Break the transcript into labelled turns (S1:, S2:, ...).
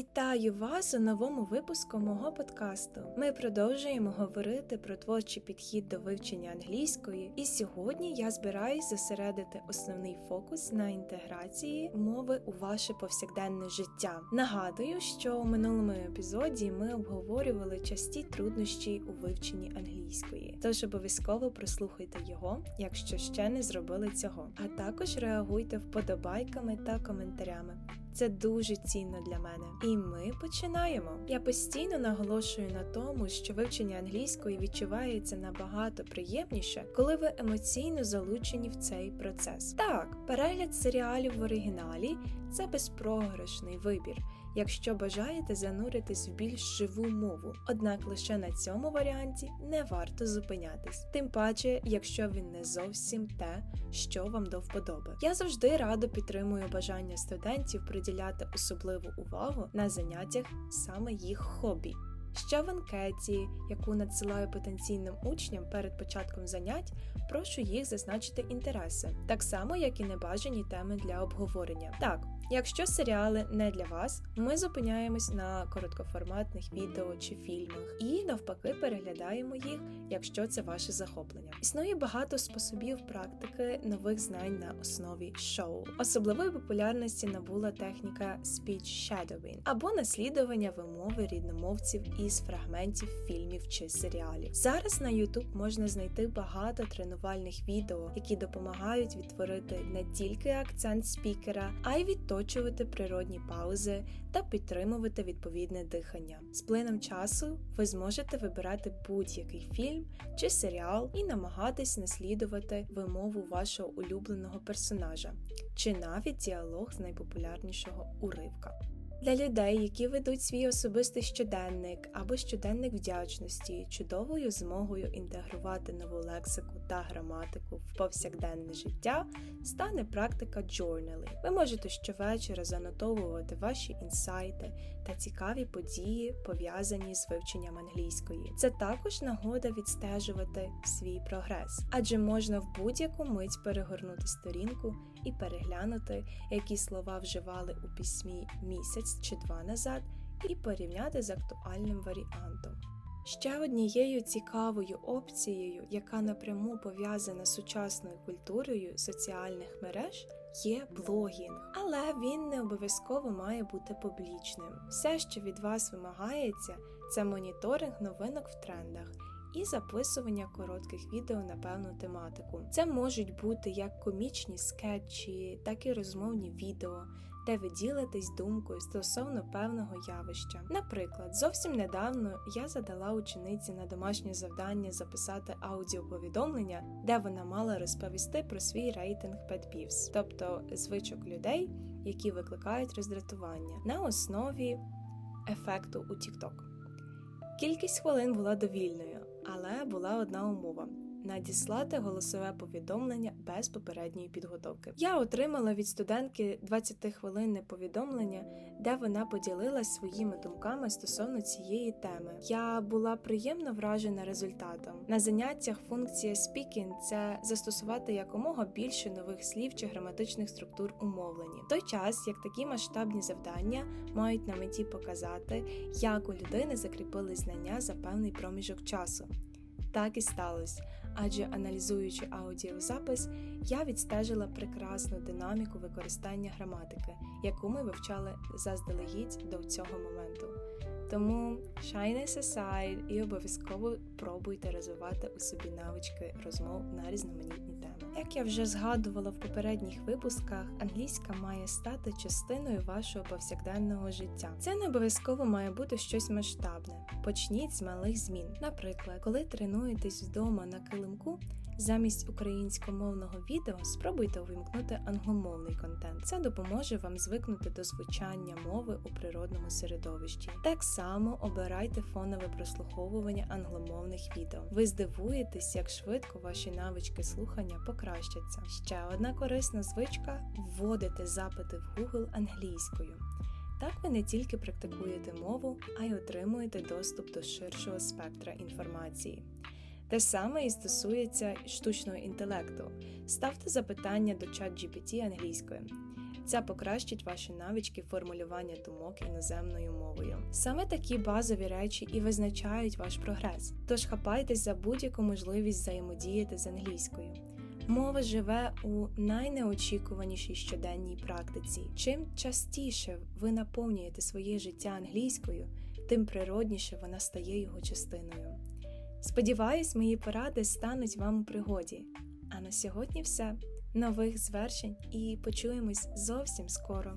S1: Вітаю вас у новому випуску мого подкасту. Ми продовжуємо говорити про творчий підхід до вивчення англійської, і сьогодні я збираюсь зосередити основний фокус на інтеграції мови у ваше повсякденне життя. Нагадую, що у минулому епізоді ми обговорювали часті труднощі у вивченні англійської, тож обов'язково прослухайте його, якщо ще не зробили цього. А також реагуйте вподобайками та коментарями. Це дуже цінно для мене. І ми починаємо. Я постійно наголошую на тому, що вивчення англійської відчувається набагато приємніше, коли ви емоційно залучені в цей процес. Так, перегляд серіалів в оригіналі це безпрограшний вибір, якщо бажаєте зануритись в більш живу мову. Однак лише на цьому варіанті не варто зупинятись, тим паче, якщо він не зовсім те, що вам до вподоби. Я завжди радо підтримую бажання студентів приділяти особливу увагу на заняттях саме їх хобі. Ще в анкеті, яку надсилаю потенційним учням перед початком занять, прошу їх зазначити інтереси, так само як і небажані теми для обговорення. Так, якщо серіали не для вас, ми зупиняємось на короткоформатних відео чи фільмах і навпаки переглядаємо їх, якщо це ваше захоплення. Існує багато способів практики нових знань на основі шоу. Особливої популярності набула техніка speech shadowing або наслідування вимови рідномовців із фрагментів фільмів чи серіалів. Зараз на YouTube можна знайти багато тренувальних відео, які допомагають відтворити не тільки акцент спікера, а й відточувати природні паузи та підтримувати відповідне дихання. З плином часу ви зможете вибирати будь-який фільм чи серіал і намагатись наслідувати вимову вашого улюбленого персонажа, чи навіть діалог з найпопулярнішого уривка. Для людей, які ведуть свій особистий щоденник або щоденник вдячності, чудовою змогою інтегрувати нову лексику та граматику в повсякденне життя стане практика journaling. Ви можете щовечора занотовувати ваші інсайти та цікаві події, пов'язані з вивченням англійської. Це також нагода відстежувати свій прогрес, адже можна в будь-яку мить перегорнути сторінку і переглянути, які слова вживали у письмі місяць чи два назад, і порівняти з актуальним варіантом. Ще однією цікавою опцією, яка напряму пов'язана з сучасною культурою соціальних мереж, є блогінг, але він не обов'язково має бути публічним. Все, що від вас вимагається, це моніторинг новинок в трендах. І записування коротких відео на певну тематику. Це можуть бути як комічні скетчі, так і розмовні відео, де ви ділитесь думкою стосовно певного явища. Наприклад, зовсім недавно я задала учениці на домашнє завдання записати аудіоповідомлення, де вона мала розповісти про свій рейтинг Pet Peeves, тобто звичок людей, які викликають роздратування, на основі ефекту у TikTok. Кількість хвилин була довільною, але була одна умова. Надіслати голосове повідомлення без попередньої підготовки. Я отримала від студентки 20-хвилинне повідомлення, де вона поділилась своїми думками стосовно цієї теми. Я була приємно вражена результатом. На заняттях функція speaking – це застосувати якомога більше нових слів чи граматичних структур у мовленні. В той час як такі масштабні завдання мають на меті показати, як у людини закріпили знання за певний проміжок часу. Так і сталося, адже аналізуючи аудіозапис, я відстежила прекрасну динаміку використання граматики, яку ми вивчали заздалегідь до цього моменту. Тому shyness aside і обов'язково пробуйте розвивати у собі навички розмов на різноманітні. Як я вже згадувала в попередніх випусках, англійська має стати частиною вашого повсякденного життя. Це не обов'язково має бути щось масштабне. Почніть з малих змін. Наприклад, коли тренуєтесь вдома на килимку, замість українськомовного відео спробуйте увімкнути англомовний контент. Це допоможе вам звикнути до звучання мови у природному середовищі. Так само обирайте фонове прослуховування англомовних відео. Ви здивуєтесь, як швидко ваші навички слухання покращаться. Ще одна корисна звичка вводити запити в Google англійською. Так ви не тільки практикуєте мову, а й отримуєте доступ до ширшого спектра інформації. Те саме і стосується штучного інтелекту. Ставте запитання до чат GPT англійською. Це покращить ваші навички формулювання думок іноземною мовою. Саме такі базові речі і визначають ваш прогрес. Тож хапайтесь за будь-яку можливість взаємодіяти з англійською. Мова живе у найнеочікуванішій щоденній практиці. Чим частіше ви наповнюєте своє життя англійською, тим природніше вона стає його частиною. Сподіваюсь, мої поради стануть вам у пригоді. А на сьогодні все. Нових звершень і почуємось зовсім скоро.